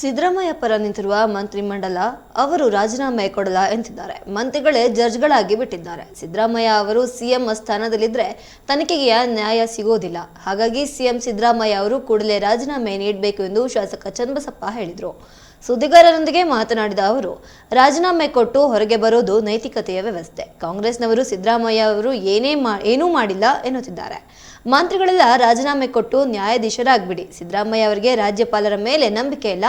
ಸಿದ್ದರಾಮಯ್ಯ ಪರ ನಿಂತಿರುವ ಮಂತ್ರಿಮಂಡಲ ಅವರು ರಾಜೀನಾಮೆ ಕೊಡಲ್ಲ ಎಂತಿದ್ದಾರೆ ಮಂತ್ರಿಗಳೇ ಜಡ್ಜ್ಗಳಾಗಿ ಬಿಟ್ಟಿದ್ದಾರೆ. ಸಿದ್ದರಾಮಯ್ಯ ಅವರು ಸಿಎಂ ಸ್ಥಾನದಲ್ಲಿದ್ದರೆ ತನಿಖೆಗೆ ನ್ಯಾಯ ಸಿಗೋದಿಲ್ಲ. ಹಾಗಾಗಿ ಸಿಎಂ ಸಿದ್ದರಾಮಯ್ಯ ಅವರು ಕೂಡಲೇ ರಾಜೀನಾಮೆ ನೀಡಬೇಕು ಎಂದು ಶಾಸಕ ಚನ್ನಬಸಪ್ಪ ಹೇಳಿದರು. ಸುದ್ದಿಗಾರರೊಂದಿಗೆ ಮಾತನಾಡಿದ ಅವರು, ರಾಜೀನಾಮೆ ಕೊಟ್ಟು ಹೊರಗೆ ಬರೋದು ನೈತಿಕತೆಯ ವ್ಯವಸ್ಥೆ. ಕಾಂಗ್ರೆಸ್ನವರು ಸಿದ್ದರಾಮಯ್ಯ ಅವರು ಏನೇ ಮಾ, ಏನೂ ಮಾಡಿಲ್ಲ ಎನ್ನುತ್ತಿದ್ದಾರೆ. ಮಂತ್ರಿಗಳೆಲ್ಲ ರಾಜೀನಾಮೆ ಕೊಟ್ಟು ನ್ಯಾಯಾಧೀಶರಾಗ್ಬಿಡಿ. ಸಿದ್ದರಾಮಯ್ಯ ಅವರಿಗೆ ರಾಜ್ಯಪಾಲರ ಮೇಲೆ ನಂಬಿಕೆ ಇಲ್ಲ.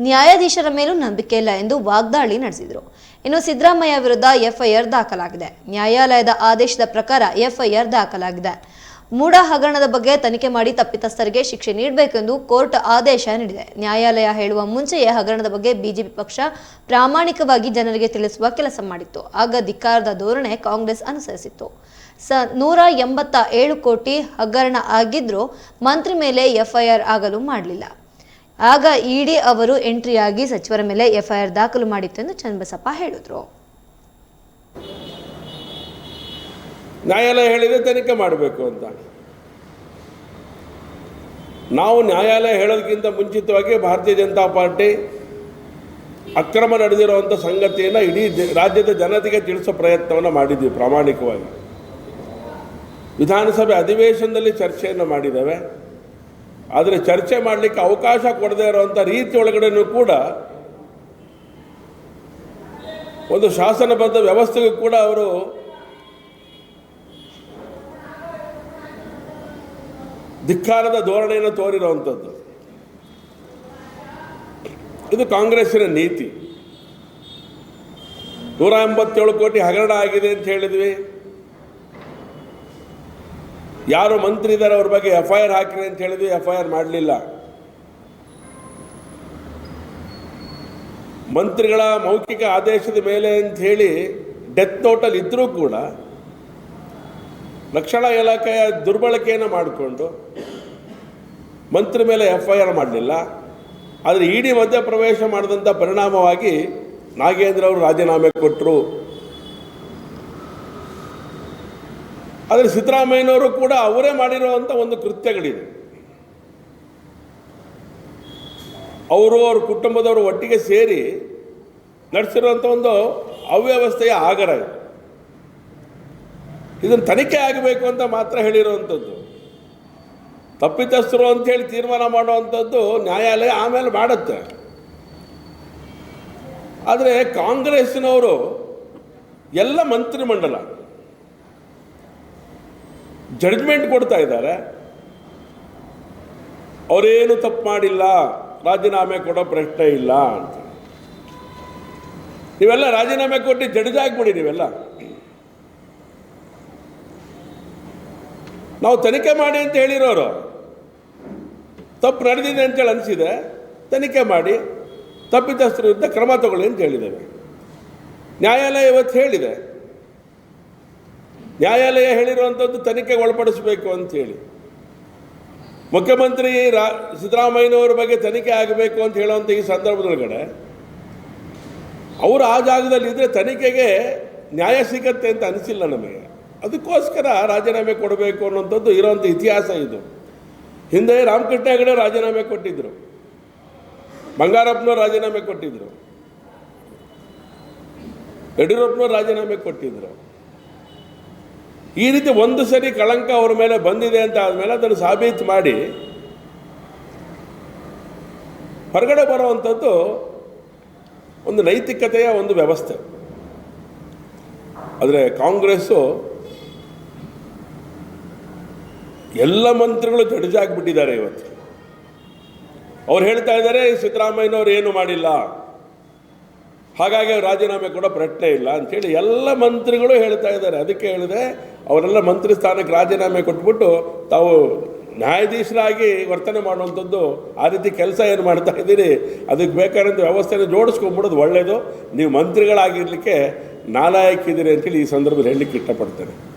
ನ್ಯಾಯಾಧೀಶರ ಮೇಲೂ ನಂಬಿಕೆ ಇಲ್ಲ ಎಂದು ವಾಗ್ದಾಳಿ ನಡೆಸಿದರು. ಇನ್ನು ಸಿದ್ದರಾಮಯ್ಯ ವಿರುದ್ಧ ಎಫ್ಐಆರ್ ದಾಖಲಾಗಿದೆ. ನ್ಯಾಯಾಲಯದ ಆದೇಶದ ಪ್ರಕಾರ ಎಫ್ಐಆರ್ ದಾಖಲಾಗಿದೆ. ಮೂಡ ಹಗರಣದ ಬಗ್ಗೆ ತನಿಖೆ ಮಾಡಿ ತಪ್ಪಿತಸ್ಥರಿಗೆ ಶಿಕ್ಷೆ ನೀಡಬೇಕೆಂದು ಕೋರ್ಟ್ ಆದೇಶ ನೀಡಿದೆ. ನ್ಯಾಯಾಲಯ ಹೇಳುವ ಮುಂಚೆಯೇ ಹಗರಣದ ಬಗ್ಗೆ ಬಿಜೆಪಿ ಪಕ್ಷ ಪ್ರಾಮಾಣಿಕವಾಗಿ ಜನರಿಗೆ ತಿಳಿಸುವ ಕೆಲಸ ಮಾಡಿತ್ತು. ಆಗ ಧಿಕ್ಕಾರದ ಧೋರಣೆ ಕಾಂಗ್ರೆಸ್ ಅನುಸರಿಸಿತ್ತು. ಸ ನೂರ ಎಂಬತ್ತ ಏಳು ಕೋಟಿ ಹಗರಣ ಆಗಿದ್ರೂ ಮಂತ್ರಿ ಮೇಲೆ ಎಫ್ಐಆರ್ ಆಗಲು ಮಾಡಲಿಲ್ಲ. ಆಗ ಇಡಿ ಅವರು ಎಂಟ್ರಿಯಾಗಿ ಸಚಿವರ ಮೇಲೆ ಎಫ್ಐಆರ್ ದಾಖಲು ಮಾಡಿತ್ತು ಎಂದು ಚನ್ನಬಸಪ್ಪ ಹೇಳಿದರು. ನ್ಯಾಯಾಲಯ ಹೇಳಿದೆ ತನಿಖೆ ಮಾಡಬೇಕು ಅಂತ. ನಾವು ನ್ಯಾಯಾಲಯ ಹೇಳೋದಕ್ಕಿಂತ ಮುಂಚಿತವಾಗಿ ಭಾರತೀಯ ಜನತಾ ಪಾರ್ಟಿ ಅಕ್ರಮ ನಡೆದಿರುವಂಥ ಸಂಗತಿಯನ್ನು ಇಡೀ ರಾಜ್ಯದ ಜನತೆಗೆ ತಿಳಿಸೋ ಪ್ರಯತ್ನವನ್ನು ಮಾಡಿದ್ವಿ ಪ್ರಾಮಾಣಿಕವಾಗಿ. ವಿಧಾನಸಭೆ ಅಧಿವೇಶನದಲ್ಲಿ ಚರ್ಚೆಯನ್ನು ಮಾಡಿದ್ದೇವೆ. ಆದರೆ ಚರ್ಚೆ ಮಾಡಲಿಕ್ಕೆ ಅವಕಾಶ ಕೊಡದೇ ಇರುವಂಥ ರೀತಿ ಒಳಗಡೆನೂ ಕೂಡ ಒಂದು ಶಾಸನಬದ್ಧ ವ್ಯವಸ್ಥೆಗೂ ಕೂಡ ಅವರು ಧಿಕ್ಕಾರದ ಧೋರಣೆಯನ್ನು ತೋರಿರುವಂಥದ್ದು. ಇದು ಕಾಂಗ್ರೆಸ್ಸಿನ ನೀತಿ. ನೂರ ಎಂಬತ್ತೇಳು ಕೋಟಿ ಹಗರಣ ಆಗಿದೆ ಅಂತ ಹೇಳಿದ್ವಿ. ಯಾರು ಮಂತ್ರಿ ಇದ್ದಾರೆ ಅವ್ರ ಬಗ್ಗೆ ಎಫ್ ಐ ಆರ್ ಹಾಕಿರಿ ಅಂತ ಹೇಳಿದ್ವಿ ಎಫ್ ಐ ಆರ್ ಮಾಡಲಿಲ್ಲ. ಮಂತ್ರಿಗಳ ಮೌಖಿಕ ಆದೇಶದ ಮೇಲೆ ಅಂತ ಹೇಳಿ ಡೆತ್ ನೋಟಲ್ಲಿ ಇದ್ದರೂ ಕೂಡ ರಕ್ಷಣಾ ಇಲಾಖೆಯ ದುರ್ಬಳಕೆಯನ್ನು ಮಾಡಿಕೊಂಡು ಮಂತ್ರಿ ಮೇಲೆ ಎಫ್ ಐ ಆರ್ ಮಾಡಲಿಲ್ಲ. ಆದರೆ ಇಡಿ ಮಧ್ಯಪ್ರವೇಶ ಮಾಡಿದಂಥ ಪರಿಣಾಮವಾಗಿ ನಾಗೇಂದ್ರ ಅವರು ರಾಜೀನಾಮೆ ಕೊಟ್ಟರು ಆದರೆ ಸಿದ್ದರಾಮಯ್ಯನವರು ಕೂಡ ಅವರೇ ಮಾಡಿರುವಂಥ ಒಂದು ಕೃತ್ಯಗಳಿದೆ ಅವರು ಅವ್ರ ಕುಟುಂಬದವರು ಒಟ್ಟಿಗೆ ಸೇರಿ ನಡೆಸಿರುವಂಥ ಒಂದು ಅವ್ಯವಸ್ಥೆಯ ಆಗರ ಇದು. ಇದನ್ನು ತನಿಖೆ ಆಗಬೇಕು ಅಂತ ಮಾತ್ರ ಹೇಳಿರುವಂಥದ್ದು. ತಪ್ಪಿತಸ್ಥರು ಅಂತೇಳಿ ತೀರ್ಮಾನ ಮಾಡುವಂಥದ್ದು ನ್ಯಾಯಾಲಯ ಆಮೇಲೆ ಮಾಡುತ್ತೆ. ಆದರೆ ಕಾಂಗ್ರೆಸ್ನವರು ಎಲ್ಲ ಮಂತ್ರಿಮಂಡಲ ಜಡ್ಜ್ಮೆಂಟ್ ಕೊಡ್ತಾ ಇದ್ದಾರೆ. ಅವರೇನು ತಪ್ಪು ಮಾಡಿಲ್ಲ, ರಾಜೀನಾಮೆ ಕೊಡೋ ಪ್ರಶ್ನೆ ಇಲ್ಲ ಅಂತ. ನೀವೆಲ್ಲ ರಾಜೀನಾಮೆ ಕೊಟ್ಟು ಜಡ್ಜ್ ಆಗ್ಬಿಡಿ ನೀವೆಲ್ಲ. ನಾವು ತನಿಖೆ ಮಾಡಿ ಅಂತ ಹೇಳಿರೋರು. ತಪ್ಪು ನಡೆದಿದೆ ಅಂತೇಳಿ ಅನಿಸಿದೆ ತನಿಖೆ ಮಾಡಿ, ತಪ್ಪಿತಸ್ಥರ ವಿರುದ್ಧ ಕ್ರಮ ತಗೊಳ್ಳಿ ಅಂತ ಹೇಳಿದ್ದೇವೆ. ನ್ಯಾಯಾಲಯ ಇವತ್ತು ಹೇಳಿದೆ. ನ್ಯಾಯಾಲಯ ಹೇಳಿರುವಂಥದ್ದು ತನಿಖೆಗೆ ಒಳಪಡಿಸಬೇಕು ಅಂತೇಳಿ ಮುಖ್ಯಮಂತ್ರಿ ರಾ, ಸಿದ್ದರಾಮಯ್ಯನವರ ಬಗ್ಗೆ ತನಿಖೆ ಆಗಬೇಕು ಅಂತ ಹೇಳುವಂಥ ಈ ಸಂದರ್ಭದೊಳಗಡೆ ಅವರು ಆ ಜಾಗದಲ್ಲಿ ಇದ್ದರೆ ತನಿಖೆಗೆ ನ್ಯಾಯ ಸಿಗತ್ತೆ ಅಂತ ಅನಿಸಿಲ್ಲ ನಮಗೆ. ಅದಕ್ಕೋಸ್ಕರ ರಾಜೀನಾಮೆ ಕೊಡಬೇಕು ಅನ್ನೋಂಥದ್ದು ಇರೋವಂಥ ಇತಿಹಾಸ ಇದು. ಹಿಂದೆ ರಾಮಕೃಷ್ಣ ಹೆಗಡೆ ರಾಜೀನಾಮೆ ಕೊಟ್ಟಿದ್ದರು ಬಂಗಾರಪ್ಪನವ್ರು ರಾಜೀನಾಮೆ ಕೊಟ್ಟಿದ್ದರು ಯಡಿಯೂರಪ್ಪನವ್ರು ರಾಜೀನಾಮೆ ಕೊಟ್ಟಿದ್ದರು ಈ ರೀತಿ ಒಂದು ಸರಿ ಕಳಂಕ ಅವರ ಮೇಲೆ ಬಂದಿದೆ ಅಂತ ಆದಮೇಲೆ ಅದನ್ನು ಸಾಬೀತು ಮಾಡಿ ಹೊರಗಡೆ ಬರುವಂಥದ್ದು ಒಂದು ನೈತಿಕತೆಯ ಒಂದು ವ್ಯವಸ್ಥೆ. ಆದರೆ ಕಾಂಗ್ರೆಸ್ಸು ಎಲ್ಲ ಮಂತ್ರಿಗಳು ಜಡ್ಜಾಗ್ಬಿಟ್ಟಿದ್ದಾರೆ ಇವತ್ತು. ಅವ್ರು ಹೇಳ್ತಾ ಇದ್ದಾರೆ, ಸಿದ್ದರಾಮಯ್ಯನವ್ರು ಏನು ಮಾಡಿಲ್ಲ. ಹಾಗಾಗಿ ಅವ್ರು ರಾಜೀನಾಮೆ ಕೂಡ ಪ್ರಶ್ನೆ ಇಲ್ಲ ಅಂಥೇಳಿ ಎಲ್ಲ ಮಂತ್ರಿಗಳು ಹೇಳ್ತಾ ಇದ್ದಾರೆ. ಅದಕ್ಕೆ ಹೇಳಿದೆ ಅವರೆಲ್ಲ ಮಂತ್ರಿ ಸ್ಥಾನಕ್ಕೆ ರಾಜೀನಾಮೆ ಕೊಟ್ಬಿಟ್ಟು ತಾವು ನ್ಯಾಯಾಧೀಶರಾಗಿ ವರ್ತನೆ ಮಾಡುವಂಥದ್ದು ಆ ರೀತಿ ಕೆಲಸ ಏನು ಮಾಡ್ತಾ ಇದ್ದೀರಿ? ಅದಕ್ಕೆ ಬೇಕಾದಂಥ ವ್ಯವಸ್ಥೆನ ಜೋಡಿಸ್ಕೊಂಡ್ಬಿಡೋದು ಒಳ್ಳೆಯದು ನೀವು ಮಂತ್ರಿಗಳಾಗಿರಲಿಕ್ಕೆ ನಾಲಾಯಕ್ಕಿದ್ದೀರಿ ಅಂತೇಳಿ ಈ ಸಂದರ್ಭದಲ್ಲಿ ಹೇಳಲಿಕ್ಕೆ ಇಷ್ಟಪಡ್ತೇನೆ.